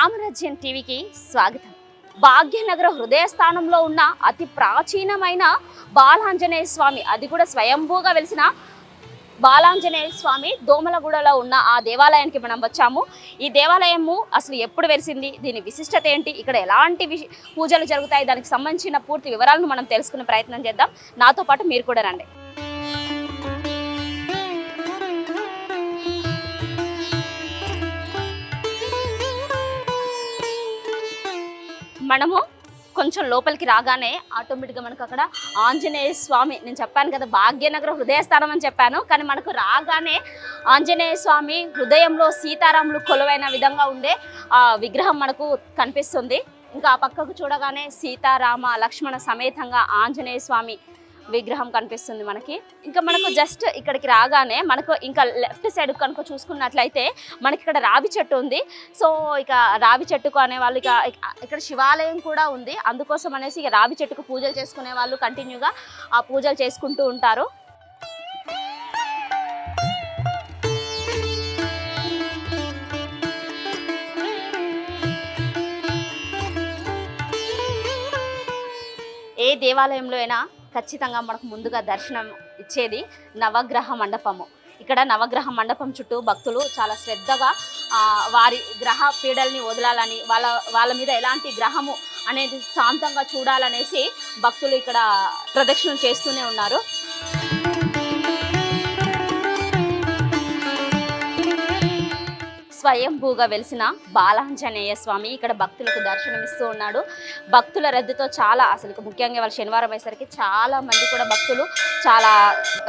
రామరాజ్యం టీవీకి స్వాగతం. భాగ్యనగర హృదయ స్థానంలో ఉన్న అతి ప్రాచీనమైన బాలాంజనేయ స్వామి అది కూడా స్వయంభూగా వెలిసిన బాలాంజనేయ స్వామి దోమలగూడలో ఉన్న ఆ దేవాలయానికి మనం వచ్చాము. ఈ దేవాలయము అసలు ఎప్పుడు వెలిసింది దీని విశిష్టత ఏంటి ఇక్కడ ఎలాంటి పూజలు జరుగుతాయి దానికి సంబంధించిన పూర్తి వివరాలను మనం తెలుసుకునే ప్రయత్నం చేద్దాం. నాతో పాటు మీరు కూడా రండి. మనము కొంచెం లోపలికి రాగానే ఆటోమేటిక్గా మనకు అక్కడ ఆంజనేయ స్వామి నేను చెప్పాను కదా భాగ్యనగర హృదయస్థానం అని చెప్పాను. కానీ మనకు రాగానే ఆంజనేయ స్వామి హృదయంలో సీతారాములు కొలువైన విధంగా ఉండే ఆ విగ్రహం మనకు కనిపిస్తుంది. ఇంకా ఆ పక్కకు చూడగానే సీతారామ లక్ష్మణ సమేతంగా ఆంజనేయ స్వామి విగ్రహం కనిపిస్తుంది మనకి. ఇంకా మనకు జస్ట్ ఇక్కడికి రాగానే మనకు ఇంకా లెఫ్ట్ సైడ్ కనుక చూసుకున్నట్లయితే మనకి ఇక్కడ రావి చెట్టు ఉంది. సో ఇక రావి చెట్టుకు అనే వాళ్ళు ఇక ఇక్కడ శివాలయం కూడా ఉంది. అందుకోసం అనేసి ఇక రావి చెట్టుకు పూజలు చేసుకునే వాళ్ళు కంటిన్యూగా ఆ పూజలు చేసుకుంటూ ఉంటారు. ఏ దేవాలయంలో అయినా ఖచ్చితంగా మనకు ముందుగా దర్శనం ఇచ్చేది నవగ్రహ మండపము. ఇక్కడ నవగ్రహ మండపం చుట్టూ భక్తులు చాలా శ్రద్ధగా ఆ, వారి గ్రహ పీడల్ని వదలాలని వాళ్ళ వాళ్ళ మీద ఎలాంటి గ్రహము అనేది శాంతంగా చూడాలనేసి భక్తులు ఇక్కడ ప్రదక్షిణలు చేస్తూనే ఉన్నారు. స్వయంభూగా వెలిసిన బాలాంజనేయ స్వామి ఇక్కడ భక్తులకు దర్శనమిస్తూ ఉన్నాడు. భక్తుల రద్దీతో చాలా అసలు ముఖ్యంగా వాళ్ళ శనివారం అయ్యేసరికి చాలా మంది కూడా భక్తులు చాలా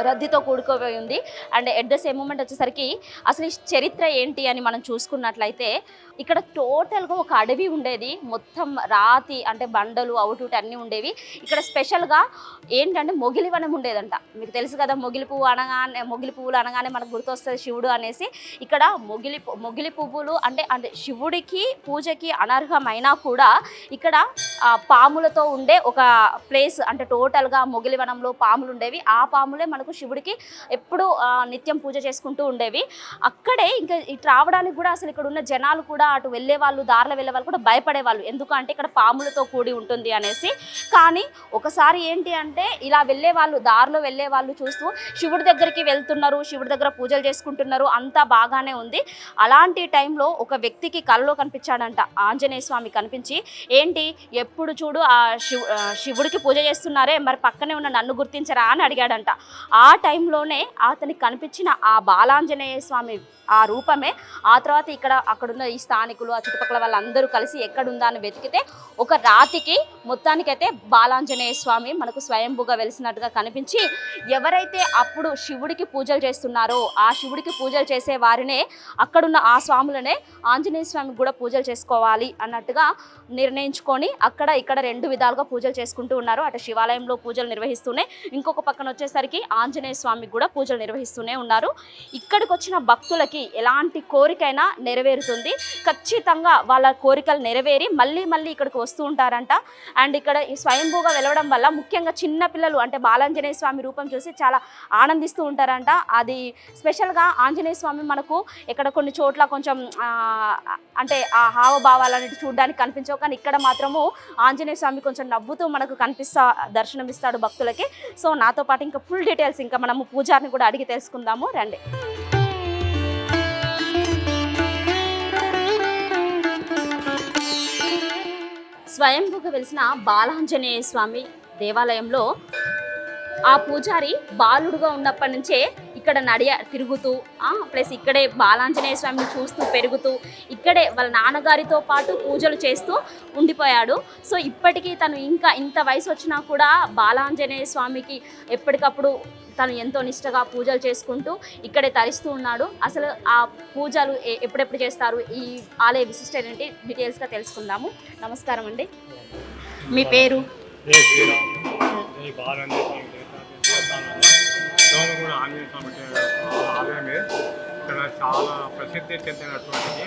రద్దీతో కూడుకోబోయి ఉంది. And at the same moment వచ్చేసరికి అసలు చరిత్ర ఏంటి అని మనం చూసుకున్నట్లయితే ఇక్కడ టోటల్గా ఒక అడవి ఉండేది. మొత్తం రాతి అంటే బండలు అవుట్ అన్నీ ఉండేవి. ఇక్కడ స్పెషల్గా ఏంటంటే మొగిలి వనం ఉండేదంట. మీకు తెలుసు కదా మొగిలి పువ్వు అనగానే మొగిలి పువ్వులు అనగానే మనకు గుర్తొస్తుంది శివుడు అనేసి. ఇక్కడ మొగిలి మొగిలి పువ్వులు అంటే అంటే శివుడికి పూజకి అనర్హమైనా కూడా ఇక్కడ పాములతో ఉండే ఒక ప్లేస్ అంటే టోటల్గా మొగిలి వనంలో పాములు ఉండేవి. ఆ పాములే మనకు శివుడికి ఎప్పుడు నిత్యం పూజ చేసుకుంటూ ఉండేవి. అక్కడే ఇంకా ఇటు రావడానికి కూడా అసలు ఇక్కడ ఉన్న జనాలు కూడా అటు వెళ్ళే వాళ్ళు దారిలో వెళ్ళే వాళ్ళు కూడా భయపడేవాళ్ళు. ఎందుకంటే ఇక్కడ పాములతో కూడి ఉంటుంది అనేసి. కానీ ఒకసారి ఏంటి అంటే ఇలా వెళ్ళే వాళ్ళు దారిలో వెళ్ళే వాళ్ళు చూస్తూ శివుడి దగ్గరికి వెళ్తున్నారు శివుడి దగ్గర పూజలు చేసుకుంటున్నారు అంతా బాగానే ఉంది. అలాంటి టైంలో ఒక వ్యక్తికి కలలో కనిపించాడంట ఆంజనేయ స్వామి కనిపించి ఏంటి ఎప్పుడు చూడు ఆ శివు శివుడికి పూజ చేస్తున్నారే మరి పక్కనే ఉన్న నన్ను గుర్తించరా? అని అడిగాడంట. ఆ టైంలోనే అతనికి కనిపించిన ఆ బాలాంజనేయ స్వామి ఆ రూపమే ఆ తర్వాత ఇక్కడ అక్కడున్న ఈ స్థానికులు ఆ చుట్టుపక్కల వాళ్ళందరూ కలిసి ఎక్కడుందా అని వెతికితే ఒక రాతికి మొత్తానికైతే బాలాంజనేయ స్వామి మనకు స్వయంభూగా వెలిసినట్టుగా కనిపించి ఎవరైతే అప్పుడు శివుడికి పూజలు చేస్తున్నారో ఆ శివుడికి పూజలు చేసే వారినే అక్కడున్న ఆ స్వాములనే ఆంజనేయ స్వామికి కూడా పూజలు చేసుకోవాలి అన్నట్టుగా నిర్ణయించుకొని అక్కడ ఇక్కడ రెండు విధాలుగా పూజలు చేసుకుంటూ ఉన్నారు. అటు శివాలయంలో పూజలు నిర్వహిస్తూనే ఇంకొక పక్కన వచ్చేసరికి ఆంజనేయ స్వామికి కూడా పూజలు నిర్వహిస్తూనే ఉన్నారు. ఇక్కడికి వచ్చిన భక్తులకి ఎలాంటి కోరికైనా నెరవేరుతుంది. ఖచ్చితంగా వాళ్ళ కోరికలు నెరవేరి మళ్ళీ మళ్ళీ ఇక్కడికి వస్తూ ఉంటారంట. అండ్ ఇక్కడ ఈ స్వయంభూగా వెలవడం వల్ల ముఖ్యంగా చిన్న పిల్లలు అంటే బాలాంజనేయ స్వామి రూపం చూసి చాలా ఆనందిస్తూ ఉంటారంట. అది స్పెషల్గా ఆంజనేయ స్వామి మనకు ఇక్కడ కొన్ని చోట్ల కొంచెం ఆ, అంటే ఆ హావభావాలన్నిటి చూడడానికి కనిపించవు. కానీ ఇక్కడ మాత్రము ఆంజనేయ స్వామి కొంచెం నవ్వుతూ మనకు కనిపిస్తా దర్శనమిస్తాడు భక్తులకి. సో నాతో పాటు ఇంకా ఫుల్ డీటెయిల్స్ ఇంకా మనము పూజారిని కూడా అడిగి తెలుసుకుందాము. రండి. స్వయంభూకు వెలిసిన బాలాంజనేయ స్వామి దేవాలయంలో ఆ పూజారి బాలుడుగా ఉన్నప్పటి నుంచే ఇక్కడ నడియ తిరుగుతూ ప్లస్ ఇక్కడే బాలాంజనేయ స్వామిని చూస్తూ పెరుగుతూ ఇక్కడే వాళ్ళ నాన్నగారితో పాటు పూజలు చేస్తూ ఉండిపోయాడు. సో ఇప్పటికీ తను ఇంకా ఇంత వయసు వచ్చినా కూడా బాలాంజనేయ స్వామికి ఎప్పటికప్పుడు తను ఎంతో నిష్టగా పూజలు చేసుకుంటూ ఇక్కడే తరిస్తూ ఉన్నాడు. అసలు ఆ పూజలు ఎప్పుడెప్పుడు చేస్తారు? ఈ ఆలయ విశిష్టత ఏంటి? డీటెయిల్స్గా తెలుసుకుందాము. నమస్కారం అండి. మీ పేరు? దేవస్థానం దోమగూడ ఆంజనేయ స్వామి ఆలయమే ఇక్కడ చాలా ప్రసిద్ధి చెందినటువంటిది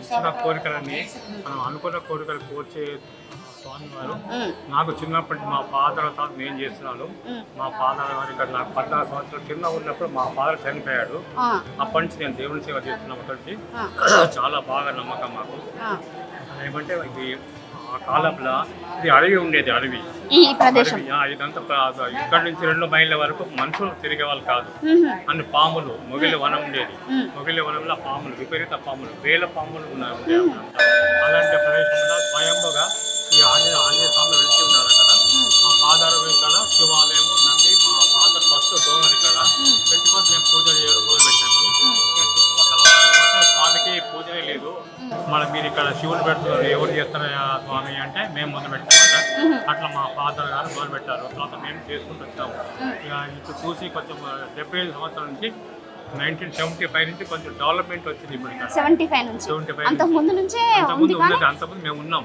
ఇచ్చిన కోరికలన్నీ. మనం అనుకున్న కోరికలు కోర్చే స్వామి వారు. నాకు చిన్నప్పటి మా ఫాదర్ తాత నేను చేస్తున్నాను. మా ఫాదర్ గారు ఇక్కడ నాకు పద్నాలుగు సంవత్సరాలు కింద ఉన్నప్పుడు మా ఫాదర్ చనిపోయాడు. అప్పటి నుంచి నేను దేవుని సేవ ఆ, చాలా బాగా నమ్మకం మాకు. ఏమంటే ఇది ఆ కాలంలో ఇది అడవి ఉండేది అడవి. ఈ ప్రదేశం. ఇదంతా ఇక్కడ నుంచి రెండు మైళ్ళ వరకు మనుషులు తిరిగే వాళ్ళు కాదు అన్ని పాములు మొగిలి వనం ఉండేది. మొగిలి వనంలో పాములు విపరీత పాములు వేల పాములు ఉన్నాయి. అలాంటి ప్రదేశంలో స్వయంగా ఈ ఆంజనేయ ఆంజనేయ స్వామి వెలిసి ఉన్నారు ఉమ్, మా ఫాదర్ ఇక్కడ శివాలయం నంది మా ఫాదర్ ఫస్ట్ డోనర్ ఇక్కడ. పెట్టుకొని మేము పూజ చేయడం మొదలుపెట్టాము ఉమ్, ఇంకా చుట్టుపక్కల వాళ్ళంటే పూజనే లేదు. మళ్ళీ మీరు ఇక్కడ శివుని పెడుతున్నారు ఎవరు చేస్తారయ్యా స్వామి అంటే మేము మొదలు ఉహు, అట్లా మా ఫాదర్ గారు మొదలు పెట్టారు. తర్వాత మేము చేసుకుంటూ వచ్చాము. ఇక ఇటు చూసి కొంచెం డెబ్బై ఐదు సంవత్సరాల నుంచి నైన్టీన్ సెవెంటీ ఫైవ్ నుంచి కొంచెం డెవలప్మెంట్ వచ్చింది ఇప్పుడు సెవెంటీ ఫైవ్ నుంచి. సెవెంటీ ఫైవ్ అంతకు ముందు నుంచే అంతకుముందు ఉన్నది అంతకుముందు మేము ఉన్నాం.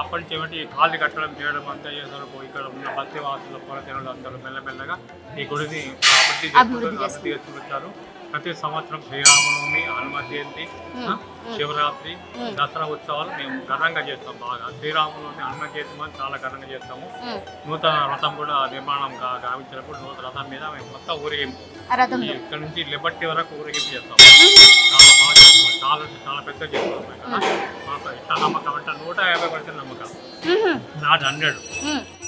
అప్పటి నుంచి ఏమిటి ఈ కాళ్ళు కట్టడం చేయడం అంతా చేశారు. ఇక్కడ ఉన్న భక్తివాసులు పొరజనులు అందరూ మెల్లమెల్లగా ఈ గుడిని అభివృద్ధి అభివృద్ధి చేసుకుంటారు ప్రతి సంవత్సరం శ్రీరామనవమి హనుమ జయంతి శివరాత్రి దసరా ఉత్సవాలు మేము ఘనంగా చేస్తాం బాగా. శ్రీరామనవమి హనుమ జయంతి మనం చాలా ఘనంగా చేస్తాము. నూతన రథం కూడా నిర్మాణం గావించినప్పుడు నూతన రథం మీద మేము మొత్తం ఊరేగింపు. ఇక్కడ నుంచి లిబర్టీ వరకు ఊరేగింపు చేస్తాం. చాలా బాగా చేస్తాం. చాలా చాలా పెద్ద చేస్తాం ఇక్కడ నమ్మకం అంటే నూట యాభై పర్సెంట్ నమ్మకం. Not hundred.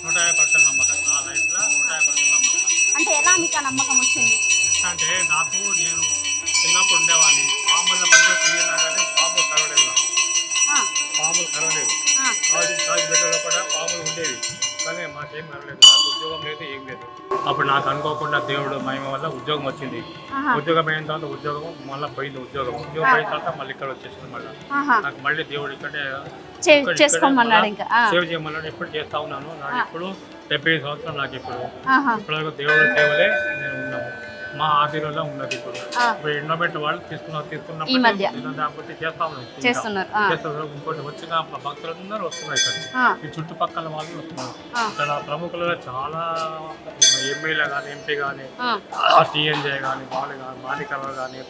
నూట యాభై పర్సెంట్ నమ్మకం. నా లైఫ్లో నూట యాభై పర్సెంట్ నమ్మకం. అంటే ఎలా మీకు నమ్మకం వచ్చింది? ఎట్లా అంటే నాకు నేను చిన్నప్పుడు ఉండేవాడిని. పాముల మధ్య తిరిగినా కానీ పాములు కరవలేదు నాకు. పాములు కరవలేదు కాదు కాదు బిడ్డలో కూడా పాములు ఉండేవి. కానీ మాకేం కరవలేదు నాకు ఉద్యోగం లేదు ఏం లేదు. అప్పుడు నాకు అనుకోకుండా దేవుడు మహిమ వల్ల ఉద్యోగం వచ్చింది. ఉద్యోగం అయిన తర్వాత ఉద్యోగం మళ్ళీ పోయింది ఉద్యోగం. ఉద్యోగం అయిన తర్వాత మళ్ళీ ఇక్కడ వచ్చేసింది మళ్ళీ. నాకు మళ్ళీ దేవుడు ఇక్కడే చేసుకోమన్నాడు ఇంకా. సేవ చేయమన్నాడు. ఎప్పుడు చేస్తా ఉన్నాను. నాకు ఇప్పుడు డెబ్బై సంవత్సరాలు నాకు ఇప్పుడు. ఇప్పటివరకు దేవుడి సేవలే నేను మా ఆధీనంలో ఉన్నది ఇప్పుడు. ఎండోమెంట్ వాళ్ళు తీసుకున్నారు తీసుకున్నప్పుడు ఈ మధ్య. చేస్తా ఇంకా. చేస్తున్నారు. చేస్తున్నారు. ఇంకోటి వచ్చిన భక్తులందరూ వస్తున్నారు ఇక్కడ. ఈ చుట్టుపక్కల వాళ్ళు వస్తున్నారు. ఇక్కడ ప్రముఖులలో చాలా ఎమ్మెల్యే కానీ ఎంపీ కానీ టీఎన్జే కానీ వాళ్ళు కానీ మాలికలు కానీ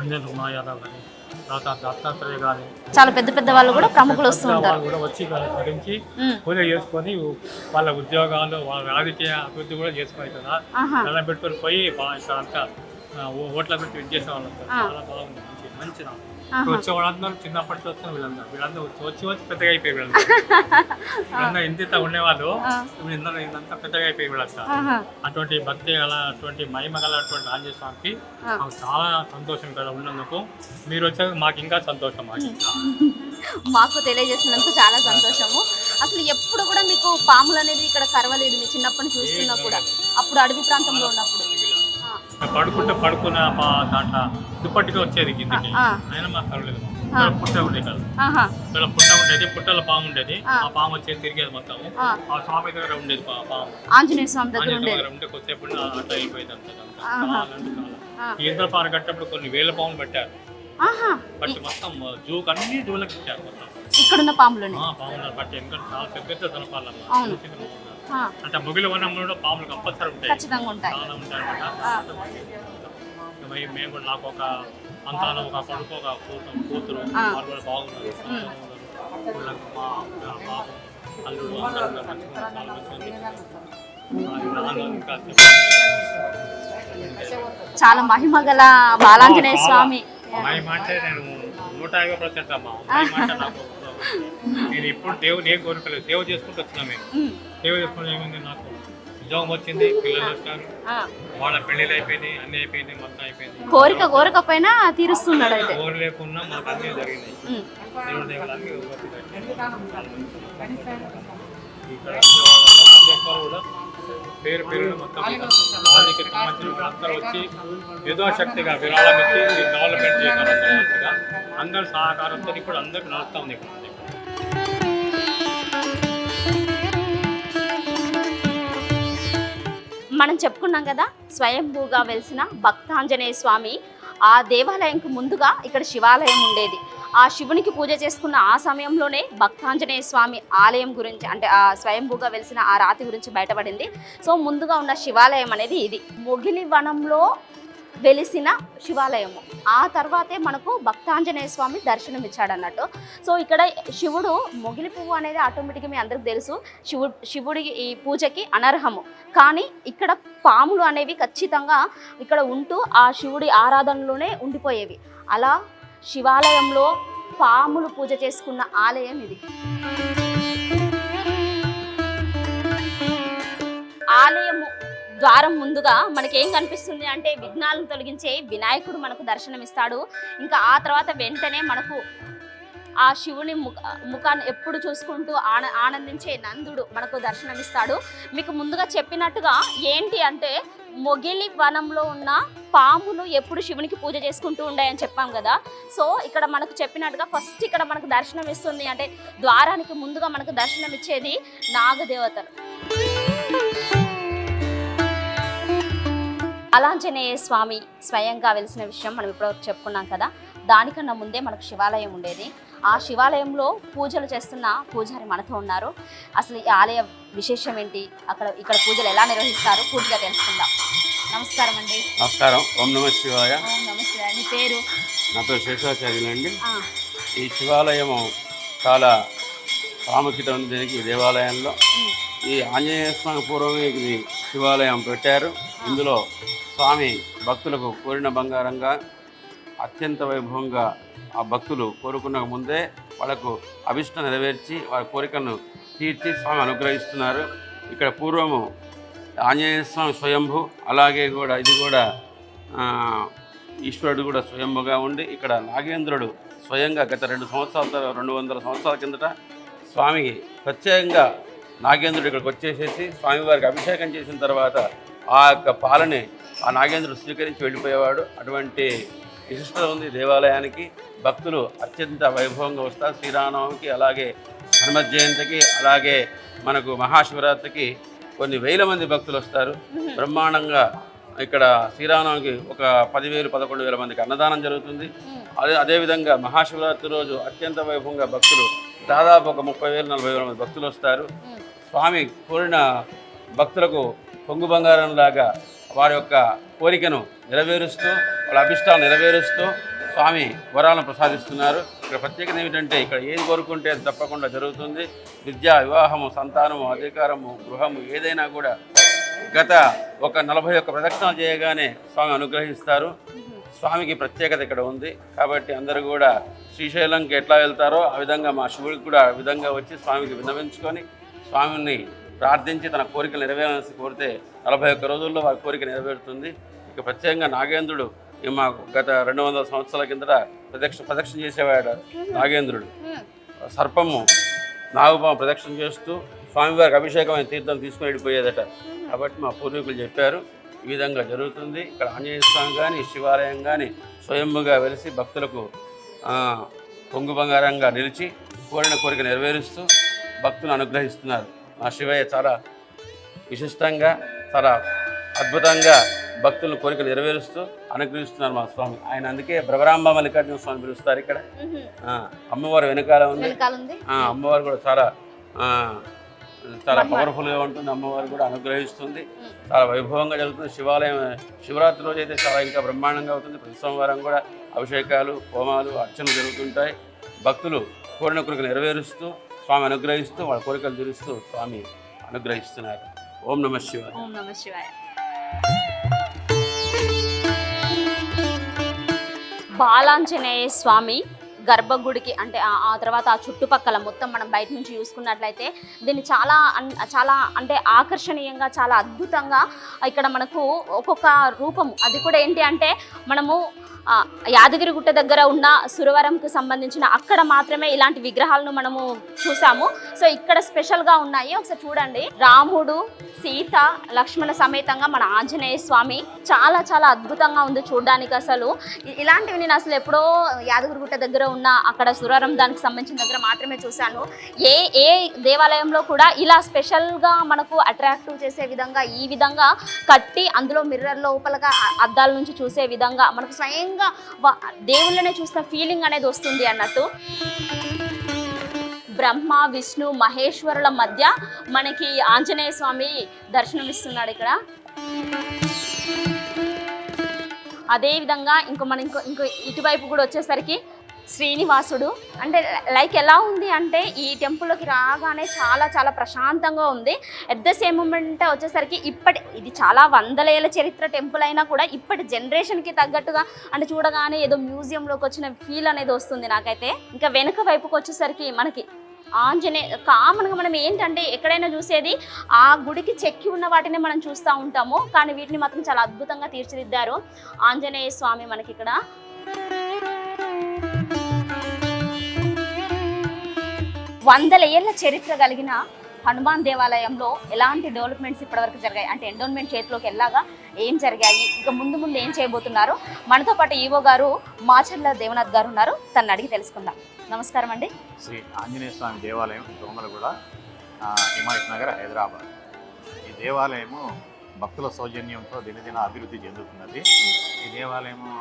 అంజన్ ఉమా యాదవ్ కానీ చాలా పెద్ద పెద్ద వాళ్ళు కూడా ప్రముఖులు వస్తూ ఉంటారు కూడా వచ్చి గురించి పూజ చేసుకొని వాళ్ళ ఉద్యోగాలు వాళ్ళ రాజకీయ అభివృద్ధి కూడా చేసుకొని దండం పెట్టుకొని పోయి ఇక్కడ అంతా ఓట్ల పెట్టి చేసే వాళ్ళు. చాలా బాగుంది మంచి మంచి. వచ్చే వాళ్ళందరూ చిన్నప్పటి నుంచి వస్తున్నారు వీళ్ళందరూ. వీళ్ళందరూ వచ్చి వచ్చి పెద్దగా అయిపోయి వీళ్ళందరూ. వీళ్ళందరూ ఇంత ఇంత ఉండేవాళ్ళు. ఇప్పుడు ఇంత పెద్దగా అయిపోయి వీళ్ళంతా. అటువంటి భక్తి గల అటువంటి మహిమ గల అటువంటి ఆంజనేయ స్వామికి. మాకు చాలా సంతోషం ఇక్కడ ఉన్నందుకు. మీరు వచ్చాక మాకు ఇంకా సంతోషం మాకు. మాకు తెలియజేసినందుకు చాలా సంతోషము. అసలు ఎప్పుడు కూడా మీకు పాములు అనేది ఇక్కడ కరవలేదు మీ చిన్నప్పటి చూస్తున్నా కూడా. అప్పుడు అడవి ప్రాంతంలో ఉన్నప్పుడు. పడుకుంటే పడుకున్న మా దాంట్లో దుప్పటిగా వచ్చేది కిందికి. అయినా మాకు ఇక్కడ పుట్ట ఉండేది ఇక్కడ ఆహా, ఇక్కడ పుట్ట ఉండేది పుట్టలో పాము ఉండేది. ఆ. పాము వచ్చేది తిరిగేది మొత్తం ఆ, స్వామి దగ్గర ఉండేది పాము. ఆంజనేయ స్వామి దగ్గర ఉంటే కొద్దిసేపు ఉండి అట్లా వెళ్ళిపోయేది అంత ఇంద్ర పార్క్ కట్టేటప్పుడు కొన్ని వేల పాములు పెట్టారు. బట్టి మొత్తం జూకి అన్ని జూలకు ఇచ్చారు మొత్తం. ఇక్కడున్న పాములని. ఆ, పాములు బట్టి ఎందుకంటే చాలా పెద్ద పెద్ద అంటే మొగిలి వనంలో పాములు కంపల్సరీ ఉంటాయి ఖచ్చితంగా ఉంటాయి చాలా ఉంటాయి అన్నమాట ఆ. మేము కూడా నాకు ఒక సంతానం ఒక కొడుకు ఒక కూతురు కూతురు. వాళ్ళు కూడా బాగున్నారు మా బాబు అల్లుడు అందరూ. చాలా మంచిగా ఇంకా మహిమ గల బాలాంజనేయ స్వామి నేను నూట యాభై పర్సెంట్ అమ్మా నాకు నేను ఇప్పుడు దేవుడు ఏం కోరుకోలేదు సేవ చేసుకుంటూ వచ్చినా మేము సేవ చేసుకుంటూ ఏమైంది నాకు ఉద్యోగం వచ్చింది పిల్లలు వచ్చారు. వాళ్ళ పెళ్ళిళ్ళు అయిపోయినాయి అన్నీ అయిపోయింది మొత్తం అయిపోయింది కోరిక కోరికపోయినా తీరుస్తున్నాడు అయితే. కోరు లేకున్నా మాకు అన్నీ జరిగినాయి. దేవుడి. ఇక్కడ కూడా పేరు పేరు మొత్తం సంబంధించిన అందరూ వచ్చి ఏదో శక్తిగా విరాళం ఇచ్చి డెవలప్మెంట్ మంచిగా అందరి సహకారంతో ఇప్పుడు అందరికి నడుస్తూ ఉంది మనం చెప్పుకున్నాం కదా స్వయంభూగా వెలిసిన భక్తాంజనేయ స్వామి ఆ దేవాలయంకు ముందుగా ఇక్కడ శివాలయం ఉండేది. ఆ శివునికి పూజ చేసుకున్న ఆ సమయంలోనే భక్తాంజనేయ స్వామి ఆలయం గురించి అంటే ఆ స్వయంభూగా వెలిసిన ఆ రాతి గురించి బయటపడింది. సో ముందుగా ఉన్న శివాలయం అనేది ఇది. మొగిలి వనంలో వెలిసిన శివాలయము. ఆ తర్వాతే మనకు భక్తాంజనేయ స్వామి దర్శనం ఇచ్చాడు అన్నట్టు సో ఇక్కడ శివుడు మొగిలి పువ్వు అనేది ఆటోమేటిక్గా మీ అందరికి తెలుసు. శివుడు శివుడి ఈ పూజకి అనర్హము. కానీ ఇక్కడ పాములు అనేవి ఖచ్చితంగా ఇక్కడ ఉంటూ ఆ శివుడి ఆరాధనలోనే ఉండిపోయేవి. అలా శివాలయంలో పాములు పూజ చేసుకున్న ఆలయం ఇది. ఆలయము ద్వారం ముందుగా మనకేం కనిపిస్తుంది అంటే విఘ్నాలను తొలగించే వినాయకుడు మనకు దర్శనమిస్తాడు. ఇంకా ఆ తర్వాత వెంటనే మనకు ఆ శివుని ముఖ ముఖాన్ని ఎప్పుడు చూసుకుంటూ ఆన ఆనందించే నందుడు మనకు దర్శనమిస్తాడు. మీకు ముందుగా చెప్పినట్టుగా ఏంటి అంటే మొగిలి వనంలో ఉన్న పామును ఎప్పుడు శివునికి పూజ చేసుకుంటూ ఉన్నాయని చెప్పాం కదా. సో ఇక్కడ మనకు చెప్పినట్టుగా ఫస్ట్ ఇక్కడ మనకు దర్శనం ఇస్తుంది అంటే ద్వారానికి ముందుగా మనకు దర్శనం ఇచ్చేది నాగదేవతలు. అలాంజనేయ స్వామి స్వయంగా వెలిసిన విషయం మనం ఇప్పటివరకు చెప్పుకున్నాం కదా. దానికన్నా ముందే మనకు శివాలయం ఉండేది. ఆ శివాలయంలో పూజలు చేస్తున్న పూజారి మనతో ఉన్నారు. అసలు ఈ ఆలయ విశేషం ఏంటి? అక్కడ ఇక్కడ పూజలు ఎలా నిర్వహిస్తారు? పూర్తిగా తెలుసుకుందాం. నమస్కారం అండి. నమస్కారం. ఓం నమ శివాయ. ఓం మీ పేరు? నా పేరు శేషాచార్యులండి. ఈ శివాలయము చాలా ప్రాముఖ్యత ఉంది దీనికి ఈ దేవాలయంలో. ఈ ఆంజనేయ స్వామి పూర్వమే ఇది శివాలయం పెట్టారు. ఇందులో స్వామి భక్తులకు కోరిన బంగారంగా అత్యంత వైభవంగా ఆ భక్తులు కోరుకున్న ముందే వాళ్ళకు అభిష్టం నెరవేర్చి వారి కోరికను తీర్చి స్వామి అనుగ్రహిస్తున్నారు. ఇక్కడ పూర్వము ఆంజనేయ స్వామి స్వయంభు అలాగే కూడా ఇది కూడా ఈశ్వరుడు కూడా స్వయంభుగా ఉండి ఇక్కడ నాగేంద్రుడు స్వయంగా గత రెండు సంవత్సరాల రెండు వందల సంవత్సరాల కిందట స్వామికి ప్రత్యేకంగా నాగేంద్రుడు ఇక్కడికి వచ్చేసేసి స్వామివారికి అభిషేకం చేసిన తర్వాత ఆ యొక్క పాలని ఆ నాగేంద్రుడు స్వీకరించి వెళ్ళిపోయేవాడు. అటువంటి విశిష్టత ఉంది దేవాలయానికి. భక్తులు అత్యంత వైభవంగా వస్తారు. శ్రీరామనవమికి అలాగే హనుమత్ జయంతికి అలాగే మనకు మహాశివరాత్రికి కొన్ని వేల మంది భక్తులు వస్తారు. బ్రహ్మాండంగా ఇక్కడ శ్రీరామనవమికి ఒక పదివేలు పదకొండు వేల మందికి అన్నదానం జరుగుతుంది. అదే అదేవిధంగా మహాశివరాత్రి రోజు అత్యంత వైభవంగా భక్తులు దాదాపు ఒక ముప్పై వేలు నలభై వేల మంది భక్తులు వస్తారు. స్వామి కోరిన భక్తులకు పొంగు బంగారం లాగా వారి యొక్క కోరికను నెరవేరుస్తూ వాళ్ళ అభిష్టాలను నెరవేరుస్తూ స్వామి వరాలను ప్రసాదిస్తున్నారు. ఇక్కడ ప్రత్యేకత ఏమిటంటే ఇక్కడ ఏది కోరుకుంటే అది తప్పకుండా జరుగుతుంది. విద్య వివాహము సంతానము అధికారము గృహము ఏదైనా కూడా గత ఒక నలభై ఒక్క ప్రదక్షిణాలు చేయగానే స్వామి అనుగ్రహిస్తారు. స్వామికి ప్రత్యేకత ఇక్కడ ఉంది. కాబట్టి అందరూ కూడా శ్రీశైలంకి ఎట్లా వెళ్తారో ఆ విధంగా మా శివుడికి కూడా ఆ విధంగా వచ్చి స్వామికి విన్నవించుకొని స్వామిని ప్రార్థించి తన కోరికలు నెరవేరాల్సి కోరితే నలభై ఒక్క రోజుల్లో వారి కోరిక నెరవేరుతుంది. ఇక ప్రత్యేకంగా నాగేంద్రుడు ఈ మా గత రెండు వందల సంవత్సరాల కిందట ప్రదక్షిణ ప్రదక్షిణ చేసేవాడు నాగేంద్రుడు. సర్పము నాగుపాము ప్రదక్షిణ చేస్తూ స్వామివారికి అభిషేకమైన తీర్థం తీసుకుని వెళ్ళిపోయేదట. కాబట్టి మా పూర్వీకులు చెప్పారు ఈ విధంగా జరుగుతుంది. ఇక్కడ ఆంజనేయ స్వామి కానీ శివాలయం కానీ స్వయంభుగా వెలిసి భక్తులకు పొంగు బంగారంగా నిలిచి కోరిన కోరిక నెరవేరుస్తూ భక్తులను అనుగ్రహిస్తున్నారు. మా శివయ్య చాలా విశిష్టంగా చాలా అద్భుతంగా భక్తులను కోరిక నెరవేరుస్తూ అనుగ్రహిస్తున్నారు మా స్వామి. ఆయన అందుకే భ్రవరాంబ మల్లికార్జున స్వామి పిలుస్తారు ఇక్కడ. అమ్మవారు వెనకాల ఉంది. అమ్మవారు కూడా చాలా చాలా పవర్ఫుల్గా ఉంటుంది. అమ్మవారు కూడా అనుగ్రహిస్తుంది. చాలా వైభవంగా జరుగుతుంది. శివాలయం శివరాత్రి రోజు అయితే చాలా ఇంకా బ్రహ్మాండంగా అవుతుంది. ప్రతి సోమవారం కూడా అభిషేకాలు హోమాలు అర్చనలు జరుగుతుంటాయి. భక్తులు కోరిన కోరికలు నెరవేరుస్తూ స్వామి అనుగ్రహిస్తూ వాళ్ళ కోరికలు తీరుస్తూ స్వామి అనుగ్రహిస్తున్నారు. ఓం నమ శివాయ. ఓం నమ శివాయ. బాలాంజనేయ స్వామి గర్భగుడికి అంటే ఆ- తర్వాత ఆ చుట్టుపక్కల మొత్తం మనం బయట నుంచి చూసుకున్నట్లయితే దీన్ని చాలా అన్- చాలా అంటే ఆకర్షణీయంగా చాలా అద్భుతంగా ఇక్కడ మనకు ఒక్కొక్క రూపం. అది కూడా ఏంటి అంటే మనము యాదగిరిగుట్ట యాదగిరి గుట్ట దగ్గర ఉన్న సురవరంకు సంబంధించిన అక్కడ మాత్రమే ఇలాంటి విగ్రహాలను మనము చూసాము. సో ఇక్కడ స్పెషల్గా ఉన్నాయి. ఒకసారి చూడండి. రాముడు సీత లక్ష్మణ సమేతంగా మన ఆంజనేయ స్వామి చాలా చాలా అద్భుతంగా ఉంది చూడడానికి అసలు. ఇలాంటివి నేను అసలు ఎప్పుడో యాదగిరిగుట్ట దగ్గర ఉన్న అక్కడ సురారం దానికి సంబంధించిన దగ్గర మాత్రమే చూశాను. ఏ ఏ దేవాలయంలో కూడా ఇలా స్పెషల్గా మనకు అట్రాక్టివ్ చేసే విధంగా ఈ విధంగా కట్టి అందులో మిర్రర్ లోపలగా అద్దాల నుంచి చూసే విధంగా మనకు స్వయంగా దేవుళ్ళనే చూసిన ఫీలింగ్ అనేది వస్తుంది అన్నట్టు. బ్రహ్మ విష్ణు మహేశ్వరుల మధ్య మనకి ఆంజనేయ స్వామి దర్శనమిస్తున్నాడు ఇక్కడ. అదేవిధంగా ఇంకో మనం ఇంకో ఇంకో ఇటువైపు కూడా వచ్చేసరికి శ్రీనివాసుడు. అంటే లైక్ ఎలా ఉంది అంటే ఈ టెంపుల్లోకి రాగానే చాలా చాలా ప్రశాంతంగా ఉంది. ఎట్ ద సేమ్ మూమెంట్ వచ్చేసరికి ఇప్పటి ఇది చాలా వందల ఏళ్ళ చరిత్ర టెంపుల్ అయినా కూడా ఇప్పటి జనరేషన్కి తగ్గట్టుగా అంటే చూడగానే ఏదో మ్యూజియంలోకి వచ్చిన ఫీల్ అనేది వస్తుంది నాకైతే. ఇంకా వెనుక వైపుకి వచ్చేసరికి మనకి ఆంజనేయ కామన్గా మనం ఏంటంటే ఎక్కడైనా చూసేది ఆ గుడికి చెక్కి ఉన్న వాటిని మనం చూస్తూ ఉంటాము. కానీ వీటిని మాత్రం చాలా అద్భుతంగా తీర్చిదిద్దారు ఆంజనేయ స్వామి మనకి ఇక్కడ. వందల ఏళ్ళ చరిత్ర కలిగిన హనుమాన్ దేవాలయంలో ఎలాంటి డెవలప్మెంట్స్ ఇప్పటివరకు జరిగాయి? అంటే ఎండోన్మెంట్ చేతిలోకి వెళ్ళాగా ఏం జరిగాయి? ఇంకా ముందు ముందు ఏం చేయబోతున్నారు? మనతో పాటు ఈవో గారు మాచర్ల దేవనాథ్ గారు ఉన్నారు. తను అడిగి తెలుసుకుందాం. నమస్కారం అండి. శ్రీ ఆంజనేయ స్వామి దేవాలయం దోమలగూడ హిమాయత్ నగర్ హైదరాబాద్. ఈ దేవాలయము భక్తుల సౌజన్యంతో దినదిన అభివృద్ధి చెందుతున్నది. ఈ దేవాలయము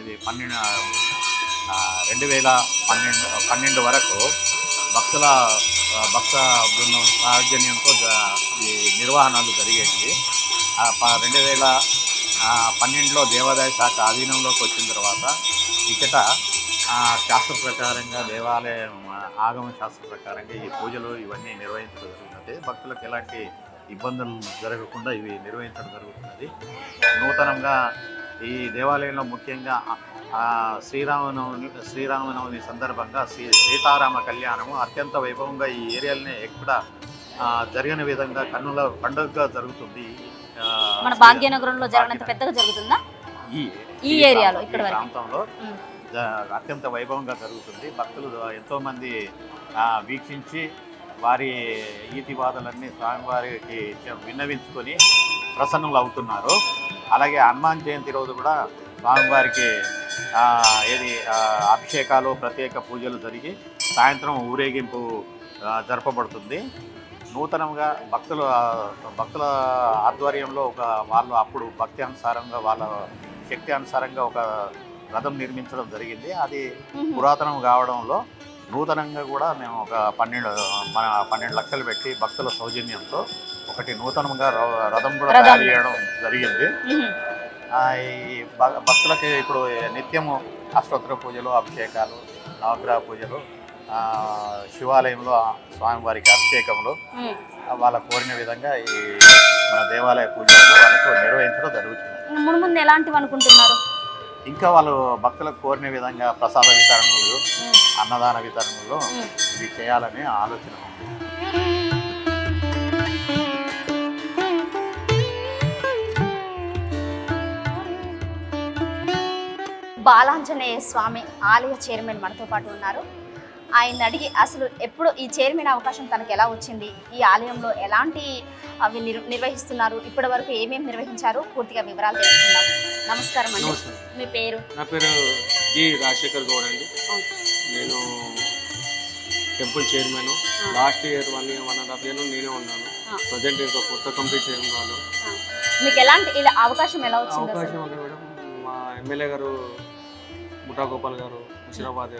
ఇది పన్నెండు రెండు వేల పన్నెండు పన్నెండు వరకు భక్తుల భక్త బృందం సాహజన్యంతో ఈ నిర్వహణలు జరిగేవి ప- రెండు వేల పన్నెండులో దేవాదాయ శాఖ అధీనంలోకి వచ్చిన తర్వాత ఇకట శాస్త్ర ప్రకారంగా దేవాలయం ఆగమ శాస్త్ర ప్రకారంగా ఈ పూజలు ఇవన్నీ నిర్వహించడం జరుగుతుంది. భక్తులకు ఎలాంటి ఇబ్బందులు జరగకుండా ఇవి నిర్వహించడం జరుగుతున్నది నూతనంగా ఈ దేవాలయంలో ముఖ్యంగా శ్రీరామనవమి శ్రీరామనవమి సందర్భంగా శ్రీ సీతారామ కళ్యాణము అత్యంత వైభవంగా ఈ ఏరియాలోనే ఎక్కడ జరగని విధంగా కన్నుల పండుగగా జరుగుతుంది. మన భాగ్యనగరంలో జరిగినంత పెద్దగా జరుగుతుందా? ఈ ఏరియాలో, ఇక్కడ. ప్రాంతంలో అత్యంత వైభవంగా జరుగుతుంది. భక్తులు ఎంతో మంది ఆ, వీక్షించి వారి ఈతి బాధలన్నీ స్వామివారికి విన్నవించుకొని ప్రసన్నులు అవుతున్నారు అలాగే హనుమాన్ జయంతి రోజు కూడా స్వామివారికి ఏది అభిషేకాలు ప్రత్యేక పూజలు జరిగి సాయంత్రం ఊరేగింపు జరపబడుతుంది నూతనంగా భక్తుల భక్తుల ఆధ్వర్యంలో ఒక వాళ్ళు అప్పుడు భక్తి అనుసారంగా వాళ్ళ శక్తి అనుసారంగా ఒక రథం నిర్మించడం జరిగింది అది. పురాతనం కావడంలో నూతనంగా కూడా మేము ఒక పన్నెండు మన పన్నెండు లక్షలు పెట్టి భక్తుల సౌజన్యంతో ఒకటి నూతనంగా రథం కూడా. తయారు చేయడం జరిగింది ఈ భక్తులకి ఇప్పుడు నిత్యము అష్టోత్తర పూజలు అభిషేకాలు నవగ్రహ పూజలు శివాలయంలో స్వామివారికి అభిషేకములు. వాళ్ళ కోరిన విధంగా ఈ మన దేవాలయ పూజలు వాళ్ళకు నిర్వహించడం జరుగుతుంది ముందు ముందు ఎలాంటివి అనుకుంటున్నారు ఇంకా వాళ్ళు భక్తులకు కోరిన విధంగా ప్రసాద వితరణలు. అన్నదాన వితరణలు. ఇవి చేయాలని ఆలోచన ఉంది బాలాంజనేయ స్వామి ఆలయ చైర్మన్ మనతో పాటు ఉన్నారు. ఆయన అడిగి అసలు ఎప్పుడు ఈ చైర్మన్ అవకాశం తనకు ఎలా వచ్చింది? ఈ ఆలయంలో ఎలాంటి అవి నిర్ నిర్వహిస్తున్నారు? ఇప్పటి వరకు ఏమేమి నిర్వహించారు? పూర్తిగా వివరాలు తెలుసుకుందాం. నమస్కారం అండి. మీ పేరు? నా పేరు జి రాజశేఖర్ గౌడ్ అండి. నేను temple chairman. Last year one one and half year నేనే ఉన్నాను. ప్రజెంట్ ఇంకా కొత్త కంపెనీ చైర్మన్ వాళ్ళు మీకు ఎలాంటి ఇలా అవకాశం ఎలా వచ్చింది? అవకాశం అంటే మేడం మా ఎమ్మెల్యే గారు ముఠా గోపాల్ గారు ముషిరాబాద్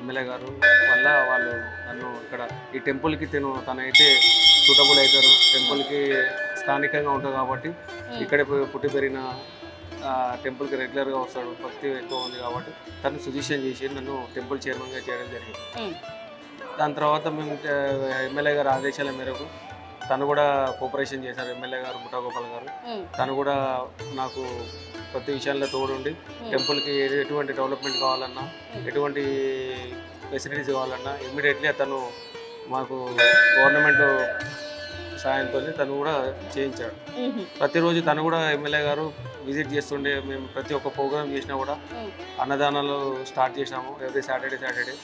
ఎమ్మెల్యే గారు వల్ల వాళ్ళు నన్ను ఇక్కడ ఈ టెంపుల్కి తిను తనైతే సూటబుల్ అవుతారు. టెంపుల్కి స్థానికంగా ఉంటుంది కాబట్టి ఇక్కడే పుట్టి పెరిగిన టెంపుల్కి రెగ్యులర్గా వస్తాడు. భక్తి ఎక్కువ ఉంది కాబట్టి తను సజెషన్ చేసి నన్ను టెంపుల్ చైర్మన్గా చేయడం జరిగింది. దాని తర్వాత మేము ఎమ్మెల్యే గారి ఆదేశాల మేరకు తను కూడా కోఆపరేషన్ చేశారు. ఎమ్మెల్యే గారు ముఠా గోపాల్ గారు. తను కూడా నాకు ప్రతి విషయాల్లో తోడుండి టెంపుల్కి ఏ- ఎటువంటి డెవలప్మెంట్ కావాలన్నా ఎటువంటి ఫెసిలిటీస్ కావాలన్నా ఇమ్మీడియట్లీ తను మాకు గవర్నమెంట్ సాయంతో తను కూడా చేయించాడు. ప్రతిరోజు తను కూడా ఎమ్మెల్యే గారు విజిట్ చేస్తుండే మేము ప్రతి ఒక్క ప్రోగ్రామ్ చేసినా కూడా మ్మ్. అన్నదానాలు స్టార్ట్ చేసాము ఎవ్రీ సాటర్డే సాటర్డే.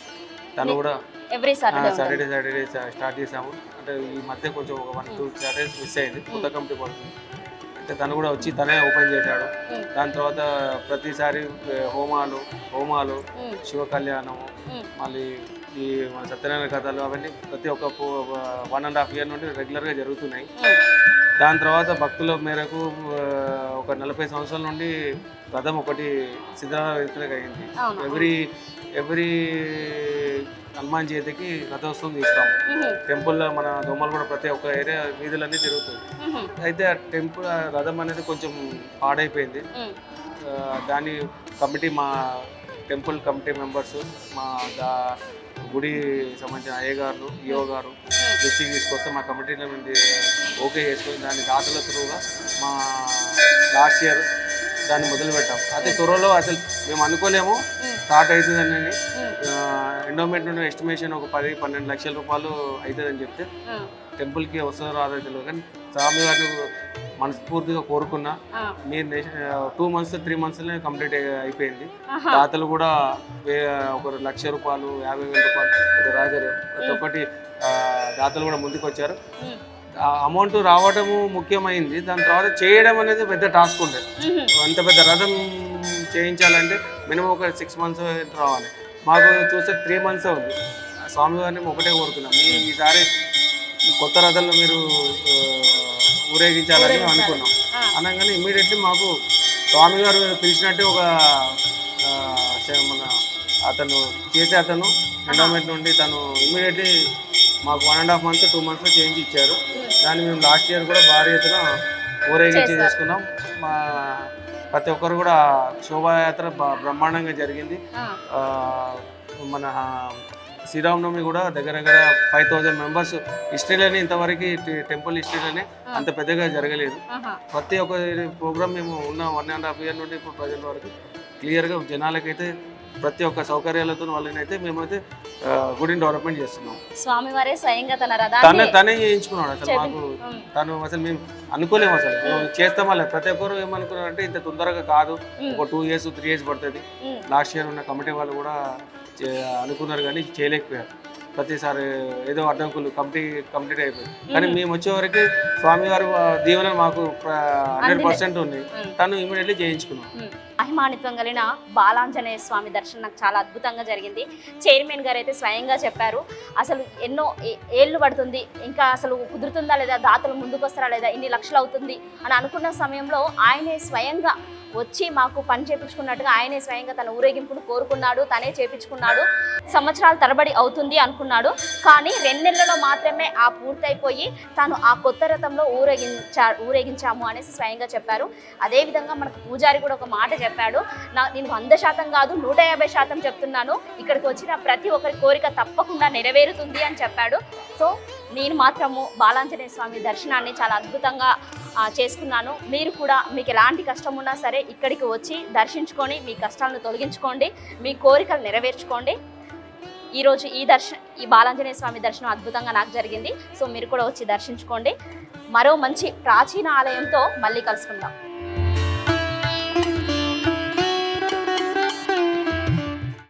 తను కూడా ఎవ్రీ సాటర్డే. సాటర్డే స్టార్ట్ చేసాము అంటే ఈ మధ్య కొంచెం ఒక వన్ టూ సాటర్డేస్ మిస్ అయింది కొత్త కమిటీ పడుతుంది. తను కూడా వచ్చి తనే ఓపెన్ చేశాడు. దాని తర్వాత ప్రతిసారి హోమాలు హోమాలు. శివ కళ్యాణము. మళ్ళీ ఈ మన సత్యనారాయణ కథలు అవన్నీ ప్రతి ఒక్క వన్ అండ్ హాఫ్ ఇయర్ నుండి రెగ్యులర్గా జరుగుతున్నాయి. దాని తర్వాత భక్తుల మేరకు ఒక నలభై సంవత్సరాల నుండి రథం ఒకటి సిద్ధరాత్రికి అయింది. ఎవ్రీ ఎవ్రీ హనుమాన్ జయంతికి రథోత్సవం తీస్తాం. టెంపుల్లో మన దొమ్మలు కూడా ప్రతి ఒక్క ఏరియా వీధులన్నీ తిరుగుతుంది మ్మ్. అయితే ఆ టెంపుల్ ఆ రథం అనేది కొంచెం పాడైపోయింది దాని కమిటీ మా టెంపుల్ కమిటీ మెంబర్స్ మా దా గుడి సంబంధించిన అయ్యగారు ఈఓ గారు దృష్టికి తీసుకొస్తే మా కమిటీలో నుండి ఓకే చేసుకొని దాని దాతల త్రూగా మా లాస్ట్ ఇయర్ దాన్ని మొదలు పెట్టాం అదే త్వరలో అసలు మేము అనుకోలేము. స్టార్ట్ అవుతుందని ఎండోమెంట్ నుండి ఎస్టిమేషన్ ఒక పది పన్నెండు లక్షల రూపాయలు అవుతుందని చెప్తే. టెంపుల్కి వస్తుందో రాదో తెలియదు కానీ స్వామి గారిని మనస్ఫూర్తిగా కోరుకున్నా. మీరు టూ మంత్స్ త్రీ మంత్స్లోనే కంప్లీట్ అయిపోయింది. దాతలు కూడా ఒక లక్ష రూపాయలు యాభై వేల రూపాయలు రాజారు ప్రతి ఒక్కటి దాతలు కూడా ముందుకు వచ్చారు అమౌంట్ రావడము ముఖ్యమైంది. దాని తర్వాత చేయడం అనేది పెద్ద టాస్క్ ఉండే. అంత పెద్ద రథం చేయించాలంటే మినిమం ఒక సిక్స్ మంత్స్ రావాలి. మాకు చూస్తే త్రీ మంత్స్ ఉంది స్వామివారిని ఒకటే కోరుకున్నాం. ఈసారి కొత్త రథంలో మీరు ఊరేగించాలని అనుకున్నాం. అనగానే ఇమీడియట్లీ మాకు స్వామిగారు పిలిచినట్టే ఒక మన అతను చేసే అతను ఎండోమెంట్ నుండి తను ఇమీడియట్లీ మాకు one and half month two మంత్స్లో చేంజ్ ఇచ్చారు. దాన్ని మేము లాస్ట్ ఇయర్ కూడా భారీ ఎత్తున ఊరేగించి. చేసుకున్నాం. మా ప్రతి ఒక్కరు కూడా శోభాయాత్ర బ్రహ్మాండంగా జరిగింది. మన శ్రీరామనవమి కూడా దగ్గర దగ్గర ఫైవ్ థౌజండ్ మెంబర్స్ హిస్టరీలోనే ఇంతవరకు టెంపుల్ హిస్టరీలోనే అంత పెద్దగా జరగలేదు. ప్రతి ఒక్క ప్రోగ్రామ్ మేము ఉన్న వన్ అండ్ హాఫ్ ఇయర్ నుండి ఇప్పుడు ప్రజెంట్ వరకు క్లియర్గా జనాలకైతే ప్రతి ఒక్క సౌకర్యాలతో వాళ్ళనైతే మేమైతే గుడిని డెవలప్మెంట్ చేస్తున్నాం. స్వామివారే స్వయంగా తన తనే చేయించుకున్నాడు అసలు మాకు. తను అసలు మేము అనుకోలేము అసలు. మేము చేస్తామా లేదు? ప్రతి ఒక్కరు ఏమనుకున్నారంటే ఇంత తొందరగా కాదు. ఒక టూ ఇయర్స్ త్రీ ఇయర్స్ పడుతుంది. లాస్ట్ ఇయర్ ఉన్న కమిటీ వాళ్ళు కూడా అనుకున్నారు కానీ చేయలేకపోయారు. ప్రతిసారి ఏదో అడ్డంకులు కంప్లీట్ కంప్లీట్ అయిపోయింది కానీ మేము వచ్చే వరకు స్వామివారి ఆ, దీవెనలు మాకు హండ్రెడ్ పర్సెంట్ ఉమ్. తను ఇమీడియట్లీ చేయించుకున్నాం. మహిమానిత్వం కలిగిన బాలాంజనేయ స్వామి దర్శనం నాకు చాలా అద్భుతంగా జరిగింది. చైర్మన్ గారు అయితే స్వయంగా చెప్పారు అసలు ఎన్నో ఏళ్ళు పడుతుంది ఇంకా అసలు కుదురుతుందా లేదా దాతలు ముందుకు వస్తారా లేదా ఇన్ని లక్షలు అవుతుంది అని అనుకున్న సమయంలో ఆయనే స్వయంగా వచ్చి మాకు పని చేపించుకున్నట్టుగా ఆయనే స్వయంగా తన ఊరేగింపును కోరుకున్నాడు తనే చేపించుకున్నాడు. సంవత్సరాల తరబడి అవుతుంది అనుకున్నాడు. కానీ రెండు మాత్రమే ఆ పూర్తయిపోయి తాను ఆ కొత్త రథంలో ఊరేగించా ఊరేగించాము అనేసి స్వయంగా చెప్పారు. అదేవిధంగా మనకు పూజారి కూడా ఒక మాట చెప్పాడు. నా నేను వంద శాతం కాదు నూట యాభై శాతం చెప్తున్నాను. ఇక్కడికి వచ్చిన ప్రతి ఒక్కరి కోరిక తప్పకుండా నెరవేరుతుంది అని చెప్పాడు. సో నేను మాత్రము బాలాంజనేయ స్వామి దర్శనాన్ని చాలా అద్భుతంగా చేసుకున్నాను. మీరు కూడా మీకు ఎలాంటి కష్టం ఉన్నా సరే ఇక్కడికి వచ్చి దర్శించుకొని మీ కష్టాలను తొలగించుకోండి. మీ కోరికలు నెరవేర్చుకోండి. ఈరోజు ఈ దర్శన ఈ బాలాంజనేయ స్వామి దర్శనం అద్భుతంగా నాకు జరిగింది. సో మీరు కూడా వచ్చి దర్శించుకోండి. మరో మంచి ప్రాచీన ఆలయంతో మళ్ళీ కలుసుకుందాం.